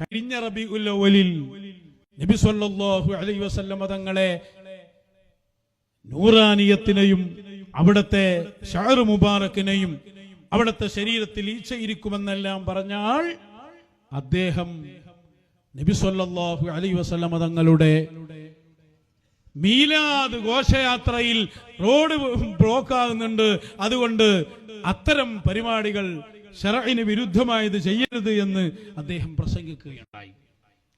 കഴിഞ്ഞ റബി ഉല്ലവലിൽ നബി സല്ലല്ലാഹു അലൈഹി വസല്ലമ തങ്ങളെ നൂറാനിയത്തിനെയും അവിടത്തെ ഷാറു മുബാറക്കിനെയും അവിടത്തെ ശരീരത്തിൽ ഈച്ചയിരിക്കുമെന്നെല്ലാം പറഞ്ഞാൽ അദ്ദേഹം നബി സല്ലല്ലാഹു അലൈഹി വസല്ലമ തങ്ങളുടെ മീലാദ് ഘോഷയാത്രയിൽ റോഡ് ബ്ലോക്ക് ആകുന്നുണ്ട് അതുകൊണ്ട് അത്തരം പരിപാടികൾ ഷറഇന് വിരുദ്ധമായത് ചെയ്യരുത് എന്ന് അദ്ദേഹം പ്രസംഗിക്കുകയുണ്ടായി.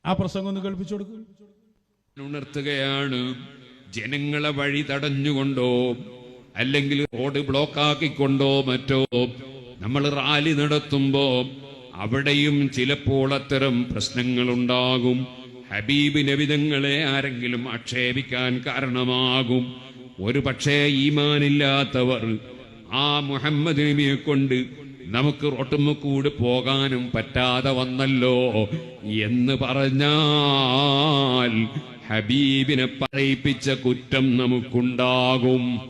ആ പ്രസംഗം ഒന്ന് കേൾപ്പിച്ചു കൊടുക്കൂ. ഉണർത്തുകയാണ്. ജനങ്ങളെ വഴി തടഞ്ഞുകൊണ്ടോ അല്ലെങ്കിൽ റോഡ് ബ്ലോക്ക് ബ്ലോക്കാക്കിക്കൊണ്ടോ മറ്റോ നമ്മൾ റാലി നടത്തുമ്പോ അവിടെയും ചിലപ്പോൾ അത്തരം പ്രശ്നങ്ങളുണ്ടാകും. ഹബീബ് നബിതങ്ങളെ ആരെങ്കിലും ആക്ഷേപിക്കാൻ കാരണമാകും. ഒരു പക്ഷേ ഈമാനില്ലാത്തവർ ആ മുഹമ്മദ് നബിയെ കൊണ്ട് നമുക്ക് റോട്ടുമ്മക്കൂട് പോകാനും പറ്റാതെ വന്നല്ലോ എന്ന് പറഞ്ഞാൽ ഹബീബിനെ പറയിപ്പിച്ച കുറ്റം നമുക്കുണ്ടാകും.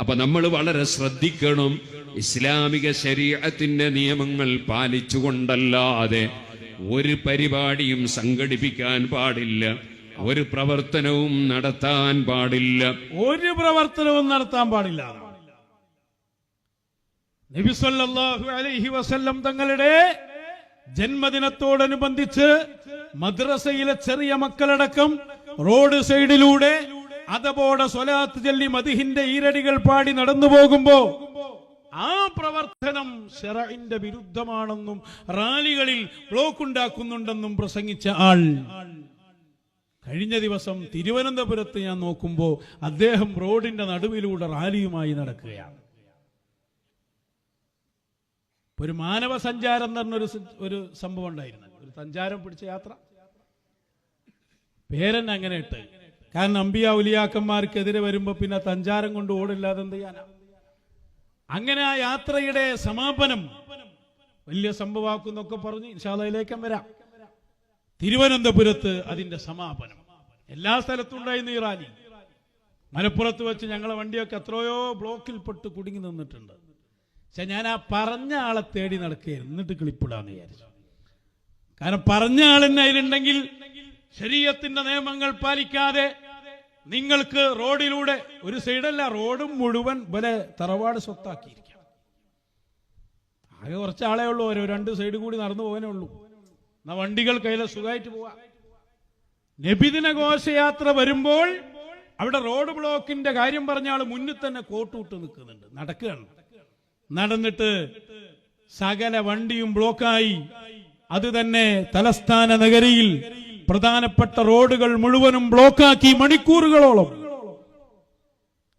അപ്പൊ നമ്മൾ വളരെ ശ്രദ്ധിക്കണം. ഇസ്ലാമിക ശരീരത്തിന്റെ നിയമങ്ങൾ പാലിച്ചുകൊണ്ടല്ലാതെ ഒരു പരിപാടിയും സംഘടിപ്പിക്കാൻ പാടില്ല. ഒരു പ്രവർത്തനവും നടത്താൻ പാടില്ല. ഒരു പ്രവർത്തനവും നടത്താൻ പാടില്ല. അലൈഹി വസല്ലം തങ്ങളുടെ ജന്മദിനത്തോടനുബന്ധിച്ച് മദ്രസയിലെ ചെറിയ മക്കളടക്കം റോഡ് സൈഡിലൂടെ അതപോടെ സ്വലാത്ത് ചൊല്ലി മതിഹിന്റെ ഈരടികൾ പാടി നടന്നു പോകുമ്പോ ആ പ്രവർത്തനം ഷെറിന്റെ വിരുദ്ധമാണെന്നും റാലികളിൽ ബ്ലോക്ക് ഉണ്ടാക്കുന്നുണ്ടെന്നും പ്രസംഗിച്ച ആൾ. കഴിഞ്ഞ ദിവസം തിരുവനന്തപുരത്ത് ഞാൻ നോക്കുമ്പോൾ അദ്ദേഹം റോഡിന്റെ നടുവിലൂടെ റാലിയുമായി നടക്കുകയാണ്. ഒരു മാനവ സഞ്ചാരം എന്ന് പറഞ്ഞൊരു ഒരു സംഭവം ഉണ്ടായിരുന്നു. ഒരു സഞ്ചാരം പിടിച്ച യാത്ര. പേരന്നെ അങ്ങനെ ഇട്ട്. കാരണം അമ്പിയ ഉലിയാക്കന്മാർക്കെതിരെ വരുമ്പോ പിന്നെ തഞ്ചാരം കൊണ്ട് ഓടില്ലാതെ എന്ത് ചെയ്യാനാ? അങ്ങനെ ആ യാത്രയുടെ സമാപനം വലിയ സംഭവമാക്കുന്നൊക്കെ പറഞ്ഞ് ഇൻഷാദയിലേക്കും വരാം. തിരുവനന്തപുരത്ത് അതിന്റെ സമാപനം. എല്ലാ സ്ഥലത്തും ഉണ്ടായിരുന്നു ഈ റാലി മലപ്പുറത്ത് വെച്ച് ഞങ്ങളെ വണ്ടിയൊക്കെ എത്രയോ ബ്ലോക്കിൽപ്പെട്ട് കുടുങ്ങി നിന്നിട്ടുണ്ട്. പക്ഷെ ഞാൻ ആ പറഞ്ഞ ആളെ തേടി നടക്കുകയായിരുന്നു. എന്നിട്ട് കിളിപ്പിടാന്ന് വിചാരിച്ചു. കാരണം പറഞ്ഞ ആളെന്നെ അതിലുണ്ടെങ്കിൽ ശരീരത്തിന്റെ നിയമങ്ങൾ പാലിക്കാതെ നിങ്ങൾക്ക് റോഡിലൂടെ ഒരു സൈഡല്ല റോഡും മുഴുവൻ വലെ തറവാട് സ്വത്താക്കിയിരിക്കാം. ആകെ കുറച്ച് ആളേ ഉള്ളൂ ഓരോ രണ്ട് സൈഡ് കൂടി നടന്നു പോകാനേ ഉള്ളൂ. എന്നാ വണ്ടികൾ കയ്യിലെ സുഖമായിട്ട് പോവാ. നബിദിന ഘോഷയാത്ര വരുമ്പോൾ അവിടെ റോഡ് ബ്ലോക്കിന്റെ കാര്യം പറഞ്ഞ ആൾ മുന്നിൽ തന്നെ കോട്ടൂട്ട് നിൽക്കുന്നുണ്ട്. നടക്കുകയാണ്. നടന്നിട്ട് സകല വണ്ടിയും ബ്ലോക്കായി. അത് തന്നെ തലസ്ഥാന നഗരിയിൽ പ്രധാനപ്പെട്ട റോഡുകൾ മുഴുവനും ബ്ലോക്കാക്കി മണിക്കൂറുകളോളം.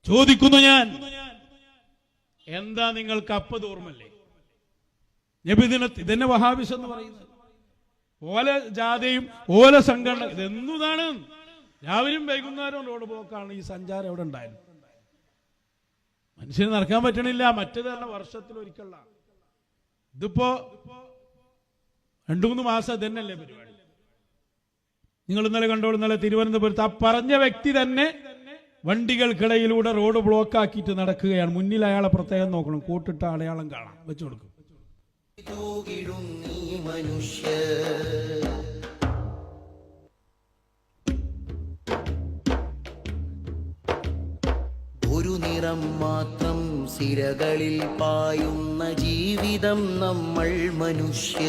ചോദിക്കുന്നു ഞാൻ എന്താ നിങ്ങൾക്ക് അപ്പ ഓർമ്മല്ലേ നബിദിന ഇതന്നെ വഹാബിസ് എന്ന് പറയുന്നത്. ഓല ജാഥയും ഓല സംഘടന ഇതെന്താണ് രാവിലെയും വൈകുന്നേരവും റോഡ് ബ്ലോക്കാണ് ഈ സഞ്ചാരം എവിടെ ഉണ്ടായത്? മനുഷ്യന് നടക്കാൻ പറ്റണില്ല. മറ്റേത് തന്നെ വർഷത്തിൽ ഒരിക്കലുള്ള. ഇതിപ്പോ രണ്ടു മൂന്ന് മാസം തന്നെയല്ലേ പരിപാടി. നിങ്ങൾ ഇന്നലെ കണ്ടോളൂ ഇന്നലെ തിരുവനന്തപുരത്ത് ആ പറഞ്ഞ വ്യക്തി തന്നെ വണ്ടികൾക്കിടയിലൂടെ റോഡ് ബ്ലോക്ക് ആക്കിയിട്ട് നടക്കുകയാണ്. മുന്നിൽ അയാളെ പ്രത്യേകം നോക്കണം. കൂട്ടിട്ട അടയാളം കാണാം. വെച്ചു കൊടുക്കും. മനുഷ്യ ഒരു നിറം മാത്രം സിരകളിൽ പായുന്ന ജീവിതം നമ്മൾ മനുഷ്യ.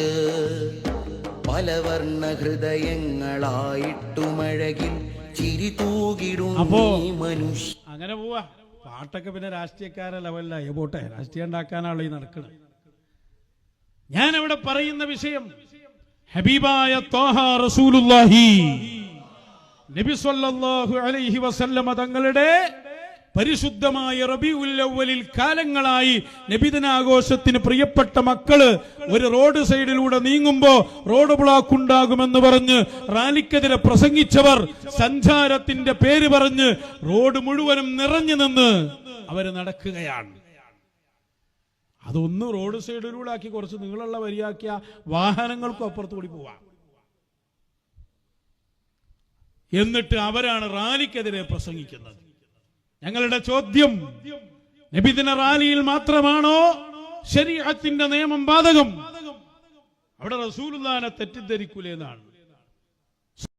പലവർണ ഹൃദയങ്ങളായിട്ടുമഴകിൽ ചിരി തൂകിടും മനുഷ്യ. അങ്ങനെ പോവാ. പാട്ടൊക്കെ പിന്നെ രാഷ്ട്രീയക്കാരെ ലെവലിലായി പോട്ടെ രാഷ്ട്രീയം ഉണ്ടാക്കാനാണല്ലോ ഈ നടക്കുന്നത് ഞാൻ അവിടെ പറയുന്ന വിഷയം ഹബീബായ റസൂലുള്ളാഹി. നബി സല്ലല്ലാഹു അലൈഹി വസല്ലമ തങ്ങളുടെ പരിശുദ്ധമായ റബി ഉല്ലവലിൽ കാലങ്ങളായി നബിദിനാഘോഷത്തിന് പ്രിയപ്പെട്ട മക്കൾ ഒരു റോഡ് സൈഡിലൂടെ നീങ്ങുമ്പോ റോഡ് ബ്ലോക്ക് ഉണ്ടാകുമെന്ന് പറഞ്ഞ് റാലിക്കെതിരെ പ്രസംഗിച്ചവർ സഞ്ചാരത്തിന്റെ പേര് പറഞ്ഞ് റോഡ് മുഴുവനും നിറഞ്ഞു നിന്ന് അവർ നടക്കുകയാണ്. അതൊന്ന് റോഡ് സൈഡിലൂടെ ആക്കി കുറച്ച് നീളമുള്ള വരിയാക്കിയ വാഹനങ്ങൾക്കും അപ്പുറത്ത് കൂടി പോവാം. എന്നിട്ട് അവരാണ് റാലിക്കെതിരെ പ്രസംഗിക്കുന്നത്. ഞങ്ങളുടെ ചോദ്യം നബിദിന റാലിയിൽ മാത്രമാണോ ശരീഅത്തിന്റെ നിയമം ബാധകം? അവിടെ റസൂലുദാനെ തെറ്റിദ്ധരിക്കൂലെന്നാണ്